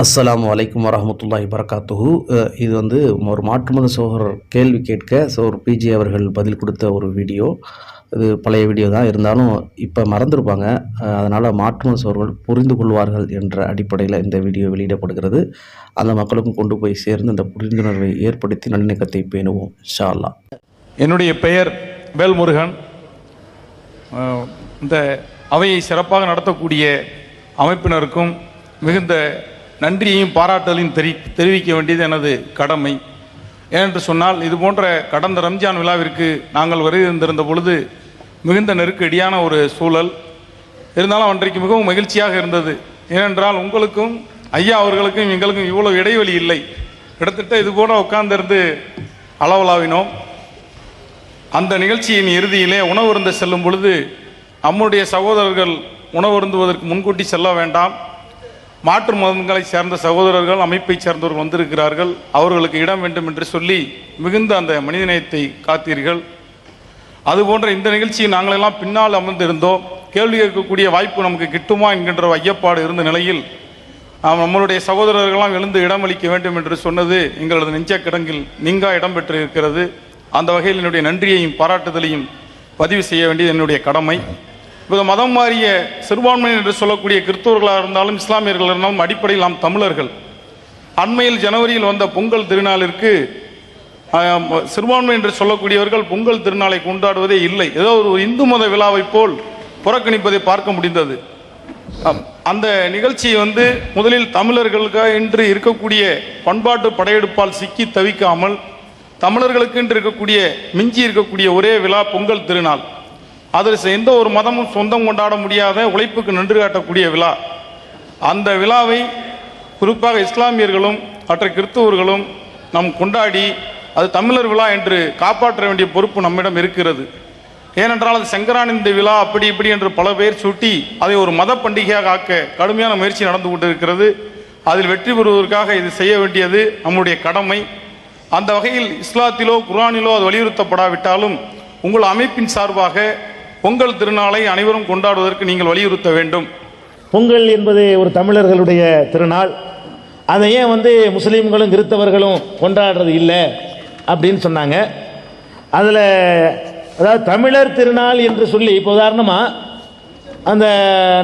அஸ்லாம் வலைக்கம் வரமத்துல்லாஹி வரகாத்துஹு இது வந்து ஒரு மாற்றுமத சோகர் கேள்வி கேட்க சோர் பிஜி அவர்கள் பதில் கொடுத்த ஒரு வீடியோ. இது பழைய வீடியோ தான். இருந்தாலும் இப்போ மறந்துருப்பாங்க. அதனால் மாற்றுமத மத புரிந்து கொள்வார்கள் என்ற அடிப்படையில் இந்த வீடியோ வெளியிடப்படுகிறது. அந்த மக்களுக்கும் கொண்டு போய் சேர்ந்து இந்த புரிந்துணர்வை ஏற்படுத்தி நல்லிணக்கத்தை பேணுவோம் ஷால்லா என்னுடைய பெயர் வேல்முருகன். இந்த அவையை சிறப்பாக நடத்தக்கூடிய அமைப்பினருக்கும் மிகுந்த நன்றியையும் பாராட்டலையும் தெரி தெரிவிக்க வேண்டியது எனது கடமை. ஏனென்று சொன்னால் இது போன்ற கடந்த ரம்ஜான் விழாவிற்கு நாங்கள் வருகின்றிருந்த பொழுது மிகுந்த நெருக்கடியான ஒரு சூழல். இருந்தாலும் அன்றைக்கு மிகவும் மகிழ்ச்சியாக இருந்தது. ஏனென்றால் உங்களுக்கும் ஐயா அவர்களுக்கும் எங்களுக்கும் இவ்வளவு இடைவெளி இல்லை. கிட்டத்தட்ட இது கூட உட்கார்ந்திருந்து அளவலாவினோம். அந்த நிகழ்ச்சியின் இறுதியிலே உணவருந்த செல்லும் பொழுது நம்முடைய சகோதரர்கள் உணவருந்துவதற்கு முன்கூட்டி செல்ல வேண்டாம். மாற்று மதங்களை சேர்ந்த சகோதரர்கள் அமைப்பைச் சேர்ந்தவர்கள் வந்திருக்கிறார்கள். அவர்களுக்கு இடம் வேண்டும் என்று சொல்லி மிகுந்த அந்த மனிதநேயத்தை காத்தீர்கள். அதுபோன்ற இந்த நிகழ்ச்சியை நாங்களெல்லாம் பின்னால் அமர்ந்திருந்தோம். கேள்வி கேட்கக்கூடிய வாய்ப்பு நமக்கு கிட்டுமா என்கின்ற ஐயப்பாடு இருந்த நிலையில் நாம் நம்மளுடைய சகோதரர்களெல்லாம் எழுந்து இடமளிக்க வேண்டும் என்று சொன்னது எங்களது நெஞ்ச கிடங்கில் நீங்கா இடம்பெற்று இருக்கிறது அந்த வகையில் என்னுடைய நன்றியையும் பாராட்டுதலையும் பதிவு செய்ய வேண்டியது என்னுடைய கடமை. இப்போ மதம் மாறிய சிறுபான்மையினர் என்று சொல்லக்கூடிய கிறிஸ்தவர்களாக இருந்தாலும் இஸ்லாமியர்கள் இருந்தாலும் அடிப்படையில் நாம் தமிழர்கள். அண்மையில் ஜனவரியில் வந்த பொங்கல் திருநாளிற்கு சிறுபான்மை என்று சொல்லக்கூடியவர்கள் பொங்கல் திருநாளை கொண்டாடுவதே இல்லை. ஏதோ ஒரு இந்து மத விழாவைப் போல் புறக்கணிப்பதை பார்க்க முடிந்தது. அந்த நிகழ்ச்சியை வந்து முதலில் தமிழர்களுக்கு என்று இருக்கக்கூடிய பண்பாட்டு படையெடுப்பால் சிக்கி தவிக்காமல் தமிழர்களுக்கு என்று இருக்கக்கூடிய மிஞ்சி இருக்கக்கூடிய ஒரே விழா பொங்கல் திருநாள். அதில் எந்த ஒரு மதமும் சொந்தம் கொண்டாட முடியாத உழைப்புக்கு நன்றி காட்டக்கூடிய விழா. அந்த விழாவை குறிப்பாக இஸ்லாமியர்களும் மற்ற கிறிஸ்தவர்களும் நம் கொண்டாடி அது தமிழர் விழா என்று காப்பாற்ற வேண்டிய பொறுப்பு நம்மிடம் இருக்கிறது. ஏனென்றால் அது சங்கரானந்த விழா அப்படி இப்படி என்று பல பேர் சுட்டி அதை ஒரு மத பண்டிகையாக ஆக்க கடுமையான முயற்சி நடந்து கொண்டிருக்கிறது. அதில் வெற்றி பெறுவதற்காக இது செய்ய வேண்டியது நம்முடைய கடமை. அந்த வகையில் இஸ்லாத்திலோ குர்ஆனிலோ அது வலியுறுத்தப்படாவிட்டாலும் உங்கள் அமைப்பின் சார்பாக பொங்கல் திருநாளை அனைவரும் கொண்டாடுவதற்கு நீங்கள் வலியுறுத்த வேண்டும். பொங்கல் என்பது ஒரு தமிழர்களுடைய திருநாள். அதை ஏன் வந்து முஸ்லீம்களும் கிறித்தவர்களும் கொண்டாடுறது இல்லை அப்படின்னு சொன்னாங்க. அதில் அதாவது தமிழர் திருநாள் என்று சொல்லி இப்போ உதாரணமாக அந்த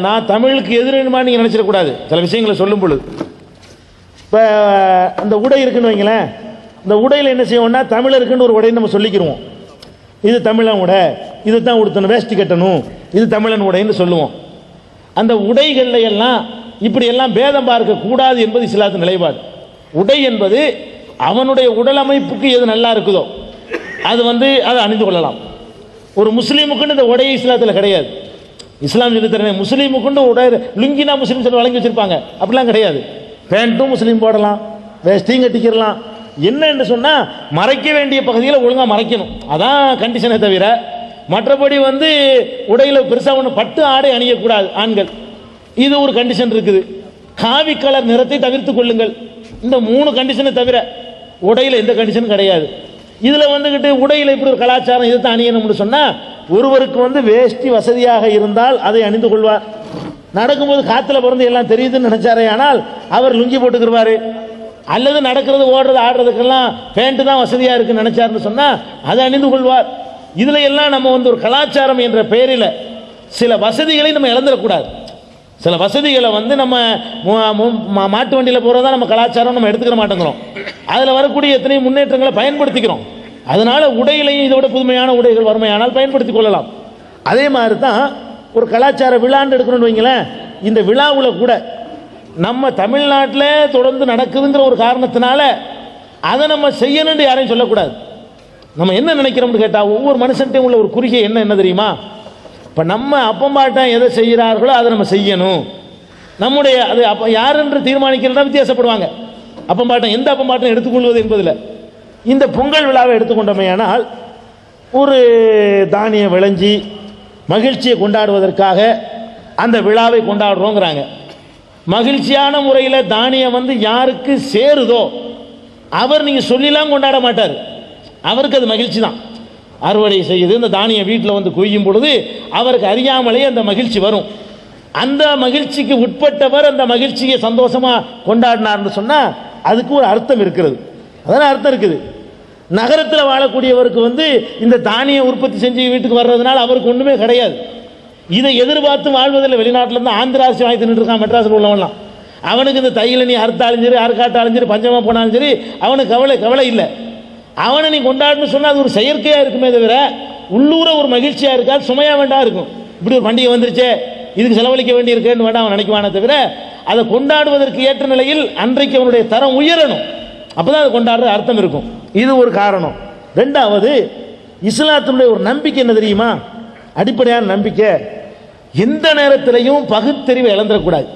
நான் தமிழுக்கு எதிரினுமா நீங்கள் நினச்சிடக்கூடாது சில விஷயங்களை சொல்லும் பொழுது. இப்போ அந்த உடை இருக்குன்னு வைங்களேன். இந்த உடையில் என்ன செய்வோம்னா தமிழருக்குன்னு ஒரு உடையை நம்ம சொல்லிக்கிருவோம். இது தமிழன் உடை. இது தான் உடுத்தணும் வேஷ்டி கட்டணும். இது தமிழன் உடைன்னு சொல்லுவோம். அந்த உடைகளில் எல்லாம் இப்படி எல்லாம் பேதம் பார்க்க கூடாது என்பது இஸ்லாத்து நிலைப்பாடு. உடை என்பது அவனுடைய உடல் அமைப்புக்கு எது நல்லா இருக்குதோ அது வந்து அதை அணிந்து கொள்ளலாம். ஒரு முஸ்லீமுக்குன்னு இந்த உடை இஸ்லாத்தில் கிடையாது. இஸ்லாம் சொல்லி முஸ்லீமுக்குன்னு உடை லுங்கினா முஸ்லீம் சொல்லி வழங்கி வச்சிருப்பாங்க. அப்படிலாம் கிடையாது. பேண்ட்டும் முஸ்லீம் போடலாம் வேஷ்டியும் கட்டிக்கிறலாம் என்னன்னு சொன்னால் மறைக்க வேண்டிய பகுதியில் ஒழுங்காக மறைக்கணும். அதான் கண்டிஷனை தவிர மற்றபடி வந்து உடையில் பெருசாக ஒன்று பட்டு ஆடை அணியக்கூடாது ஆண்கள். இது ஒரு கண்டிஷன் இருக்குது. காவி கலர் நிறத்தை தவிர்த்து கொள்ளுங்கள். இந்த மூணு கண்டிஷனை தவிர உடையில் எந்த கண்டிஷனும் கிடையாது. இதில் வந்துக்கிட்டு உடையில் இப்படி ஒரு கலாச்சாரம் இதை தான் அணியணும்னு சொன்னால் ஒருவருக்கு வந்து வேஷ்டி வசதியாக இருந்தால் அதை அணிந்து கொள்வார். நடக்கும்போது காற்றுல பிறந்து எல்லாம் தெரியுதுன்னு நினைச்சாரே ஆனால் அவர் லுங்கி போட்டுக்கிருவாரு. அல்லது நடக்கிறது ஓடுறது ஆடுறதுக்கெல்லாம் பேண்ட் தான் வசதியாக இருக்குன்னு நினைச்சாருன்னு சொன்னால் அதை அணிந்து கொள்வார். இதில் எல்லாம் நம்ம வந்து ஒரு கலாச்சாரம் என்ற பெயரில் சில வசதிகளை நம்ம இழந்துடக்கூடாது. சில வசதிகளை வந்து நம்ம மாட்டு வண்டியில் போகிறதா நம்ம கலாச்சாரம் நம்ம எடுத்துக்கிற மாட்டேங்கிறோம். அதில் வரக்கூடிய எத்தனை முன்னேற்றங்களை பயன்படுத்திக்கிறோம். அதனால் உடையிலையும் இதை விட புதுமையான உடைகள் வறுமையானால் பயன்படுத்தி கொள்ளலாம். அதே மாதிரி தான் ஒரு கலாச்சார விழான்னு எடுக்கணும்னு வைங்களேன் இந்த விழாவில் கூட நம்ம தமிழ்நாட்டில் தொடர்ந்து நடக்குதுங்கிற ஒரு காரணத்தினால அதை நம்ம செய்யணும்னு யாரையும் சொல்லக்கூடாது. நம்ம என்ன நினைக்கிறோம்னு கேட்டால் ஒவ்வொரு மனுஷன்ட்டையும் உள்ள ஒரு குறுகிய என்ன என்ன தெரியுமா? இப்போ நம்ம அப்பம்பாட்டம் எதை செய்கிறார்களோ அதை நம்ம செய்யணும். நம்முடைய அது அப்போ யார் என்று தீர்மானிக்கிறதா வித்தியாசப்படுவாங்க அப்பம்பாட்டம் எந்த அப்பம்பாட்டம் எடுத்துக்கொள்வது என்பதில் இந்த பொங்கல் விழாவை எடுத்துக்கொண்டமையானால் ஒரு தானியம் விளைஞ்சி மகிழ்ச்சியை கொண்டாடுவதற்காக அந்த விழாவை கொண்டாடுறோங்கிறாங்க. மகிழ்ச்சியான முறையில் தானியம் வந்து யாருக்கு சேருதோ அவர் நீங்கள் சொல்லிலாம் கொண்டாட மாட்டார். அவருக்கு அது மகிழ்ச்சி தான். அறுவடை செய்யுது இந்த தானியம் வீட்டில் வந்து குவியும் பொழுது அவருக்கு அறியாமலே அந்த மகிழ்ச்சி வரும். அந்த மகிழ்ச்சிக்கு உட்பட்டவர் அந்த மகிழ்ச்சியை சந்தோஷமாக கொண்டாடினார்னு சொன்னால் அதுக்கு ஒரு அர்த்தம் இருக்கிறது. அதெல்லாம் அர்த்தம் இருக்குது? நகரத்தில் வாழக்கூடியவருக்கு வந்து இந்த தானியம் உற்பத்தி செஞ்சு வீட்டுக்கு வர்றதுனால அவருக்கு ஒன்றுமே கிடையாது. இதை எதிர்பார்த்து வாழ்வதில் வெளிநாட்டில் இருந்து ஆந்திரா வாங்கி தின்னுட்டு இருக்கான் மெட்ராஸில் உள்ளவன்லாம். அவனுக்கு இந்த தையில நீ அறுத்தாலும் சரி அறுக்காட்டாலும் சரி பஞ்சமாக போனாலும் சரி அவனுக்கு கவலை கவலை இல்லை. அவனை நீ கொண்டாடணும்னு சொன்னால் அது ஒரு செயற்கையாக இருக்குமே தவிர உள்ளூர ஒரு மகிழ்ச்சியாக இருக்காது சுமையாக வேண்டாம் இருக்கும். இப்படி ஒரு பண்டிகை வந்துருச்சே இதுக்கு செலவழிக்க வேண்டி இருக்கேன்னு வேண்டாம் அவன் நினைக்குவானே தவிர அதை கொண்டாடுவதற்கு ஏற்ற நிலையில் அன்றைக்கு அவனுடைய தரம் உயரணும். அப்போ தான் அதை கொண்டாடுற அர்த்தம் இருக்கும். இது ஒரு காரணம். ரெண்டாவது இஸ்லாத்தினுடைய ஒரு நம்பிக்கை என்ன தெரியுமா? அடிப்படையான நம்பிக்கை எந்த நேரத்திலையும் பகுத்தறிவை இழந்துடக்கூடாது.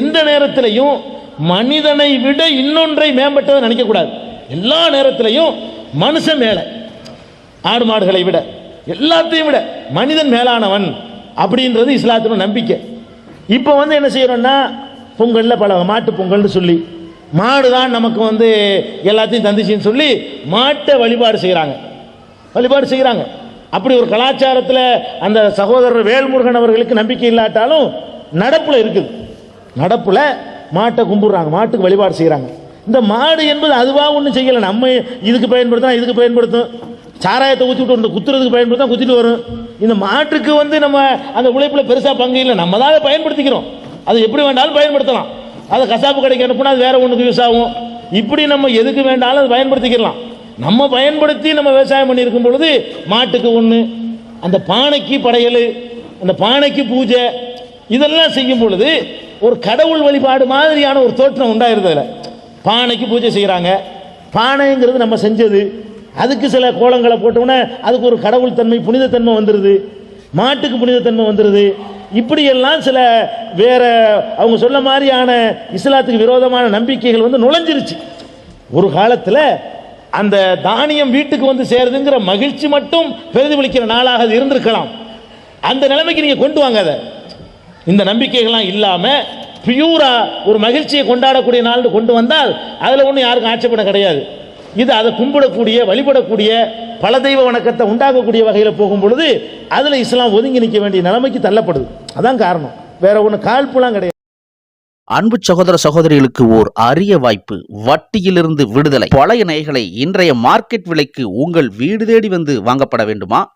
எந்த நேரத்திலையும் மனிதனை விட இன்னொன்றை மேம்பட்டதை நினைக்கக்கூடாது. எல்லா நேரத்திலையும் மனுஷன் மேலே ஆடு மாடுகளை விட எல்லாத்தையும் விட மனிதன் மேலானவன் அப்படின்றது இஸ்லாத்தின நம்பிக்கை. இப்போ வந்து என்ன செய்யறோம்னா பொங்கலில் பல மாட்டு பொங்கல்னு சொல்லி மாடு தான் நமக்கு வந்து எல்லாத்தையும் தந்துச்சின்னு சொல்லி மாட்டை வழிபாடு செய்கிறாங்க வழிபாடு செய்கிறாங்க அப்படி ஒரு கலாச்சாரத்தில் அந்த சகோதரர் வேல்முருகன் அவர்களுக்கு நம்பிக்கை இல்லாட்டாலும் நடப்பில் இருக்குது. நடப்பில் மாட்டை கும்பிடுறாங்க மாட்டுக்கு வழிபாடு செய்கிறாங்க இந்த மாடு என்பது அதுவாக ஒன்றும் செய்யலை. நம்ம இதுக்கு பயன்படுத்தினா இதுக்கு பயன்படுத்தும். சாராயத்தை ஊற்றி விட்டு வந்து குத்துறதுக்கு பயன்படுத்தா குத்திட்டு வரும். இந்த மாட்டுக்கு வந்து நம்ம அந்த உழைப்பில் பெருசாக பங்கு இல்லை. நம்ம தான் அதை பயன்படுத்திக்கிறோம். அது எப்படி வேண்டாலும் பயன்படுத்தலாம். அதை கசாப்பு கடைக்கு அனுப்புனா அது வேற ஒன்றுக்கு யூஸ் ஆகும். இப்படி நம்ம எதுக்கு வேண்டாலும் அதை பயன்படுத்திக்கலாம். நம்ம பயன்படுத்தி நம்ம விவசாயம் பண்ணியிருக்கும் பொழுது மாட்டுக்கு ஒன்று அந்த பானைக்கு படையல் அந்த பானைக்கு பூஜை இதெல்லாம் செய்யும் பொழுது ஒரு கடவுள் வழிபாடு மாதிரியான ஒரு தோற்றம் உண்டாயிருது அதில். பானைக்கு பூஜை செய்கிறாங்க பானைங்கிறது நம்ம செஞ்சது. அதுக்கு சில கோலங்களை போட்டோம்னா அதுக்கு ஒரு கடவுள் தன்மை புனிதத்தன்மை வந்துடுது மாட்டுக்கு புனிதத்தன்மை வந்துடுது இப்படியெல்லாம் சில வேற அவங்க சொல்ல மாதிரியான இஸ்லாத்துக்கு விரோதமான நம்பிக்கைகள் வந்து நுழைஞ்சிருச்சு. ஒரு காலத்தில் அந்த தானியம் வீட்டுக்கு வந்து சேருதுங்கிற மகிழ்ச்சி மட்டும் பிரதிபலிக்கிற நாளாக அது இருந்திருக்கலாம். அந்த நிலைமைக்கு நீங்கள் கொண்டு வாங்க அதை. இந்த நம்பிக்கைகள்லாம் இல்லாமல் பியூரா ஒரு மகிழ்ச்சியை கொண்டாடக்கூடிய நாள்னு கொண்டு வந்தால் அதில் ஒன்றும் யாருக்கும் ஆட்சேபனை கிடையாது. இது அதை கும்பிடக்கூடிய வழிபடக்கூடிய பல தெய்வ வணக்கத்தை உண்டாக்கக்கூடிய வகையில் போகும் பொழுது அதில் இஸ்லாம் ஒதுங்கி நிற்க வேண்டிய நிலைமைக்கு தள்ளப்படுது. அதான் காரணம். வேற ஒன்று காழ்ப்புலாம் கிடையாது. அன்பு சகோதர சகோதரிகளுக்கு ஓர் அரிய வாய்ப்பு. வட்டியிலிருந்து விடுதலை. பழைய நகைகளை இன்றைய மார்க்கெட் விலைக்கு உங்கள் வீடு தேடி வந்து வாங்கப்பட வேண்டுமா?